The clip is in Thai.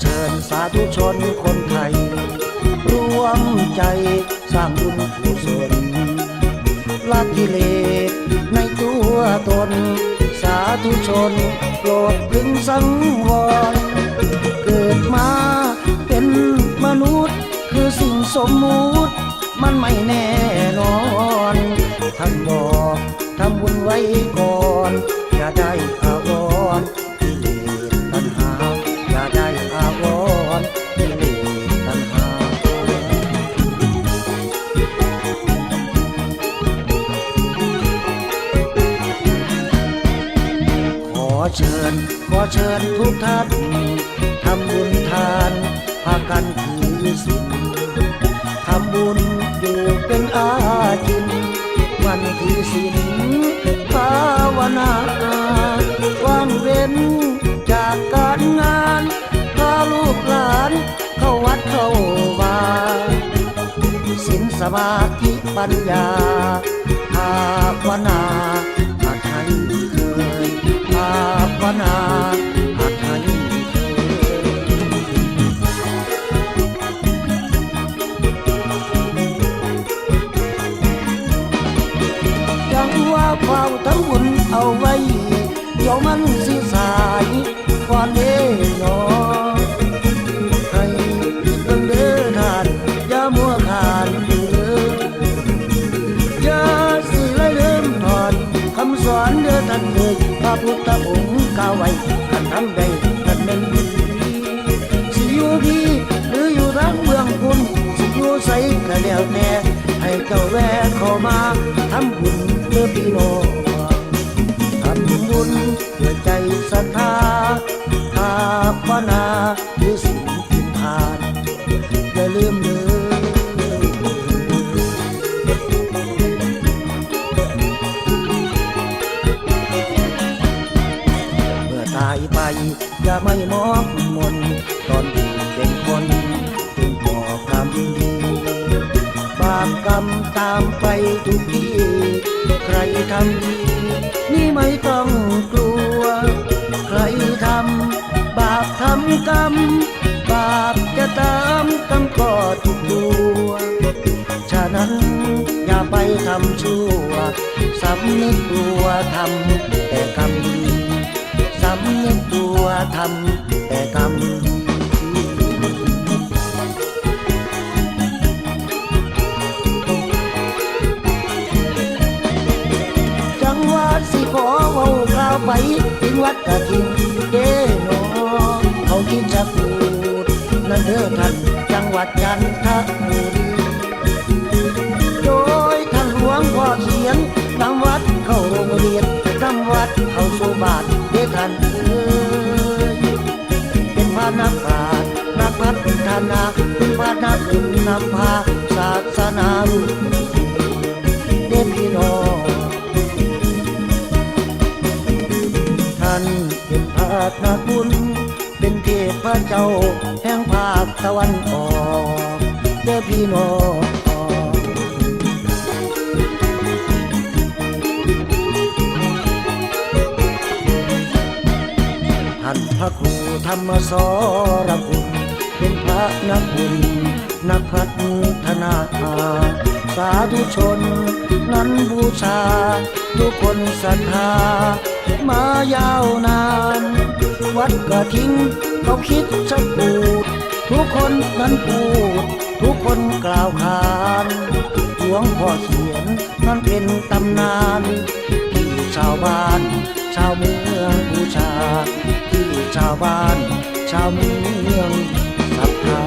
เชิญสาธุชนคนไทยรวมใจสร้างบุญกุศลละกิเลสในตัวตน สาธุชนโปรดพึงสังวร เกิดมาเป็นมนุษย์คือสิ่งสมมุติ มันไม่แน่นอนท่านบอกทำบุญไว้ก่อน เชิญ ขอเชิญทุกท่านทำบุญทานพากันถือศีลทำบุญอยู่เป็นอาจิน วันถือศีลภาวนาว่างเว้นจากการงานพาลูกหลานเข้าวัดเข้าวาสินสมาธิปัญญาภาวนาหากใครเคยาวนาหากใครเคยจังว่าเฝ้าทั้งบุญเอาไว้เดี๋ยวมันสิสายก่อนเด้นอให้คิดเบิ่งเด้อท่านอย่ามัวขานเด้ออย่าสิละเริ่มถอนคำสอนเด้อท่านเอ่ยพระพุทธองค์ ไว้ท่านทำได้ท่านเป็นดีสิอยู่ดีหรืออยู่ทางเมืองคุณสิอยู่ใสก็แล้วแน่ให้เจ้าแวะเข้ามาทำบุญเพื่อพี่น้องทำบุญเพื่อใจศรัทธา อย่าไม่มองมนตอนที่เป็นคนจึงก่อกรรมดีบาปกรรมตามไปทุกทีใครทำดีนี่ไม่ต้องกลัว ใครทำบาปทำกรรม บาปจะตามกรรมก็ทุกตัว ฉะนั้นอย่าไปทำชั่วสำนึกตัวทำแต่กรรมดีำตัวทำแต่กรรมจังหวัดสิขอเว้ากล่าวไปถึงวัดกะทิงเด้นอเขาคิดจะพูดนั่นเด้อท่านจังหวัดจันทบุรีโดยท่านหลวงพ่อเขียนนำวัดเข้าโรงเรียนนำวัดเข้าสู่บ้าน เด้อท่านเอ้ยเป็นพระนักปราชญ์นักพัฒนาเป็นพระนักบุญนำพาศาสนาลูกเด็พี่น้องท่านเป็นพระนักบุญเป็นเทพพระเจ้าแห่งภาคตะวันออกเด้อพี่น้อง ท่านพระครูธรรมสรคุณ เป็นพระนักบุญนักพัฒนาสาธุชน นั้นบูชา ทุกคนศรัทธามายาวนาน วัดกระทิ้งเขาคิดจะปูดทุกคนนั้นพูด ทุกคนกล่าวขาน หลวงพ่อเขียนนั้นเป็นตำนาน บ้านชาวเมืองศรัทธา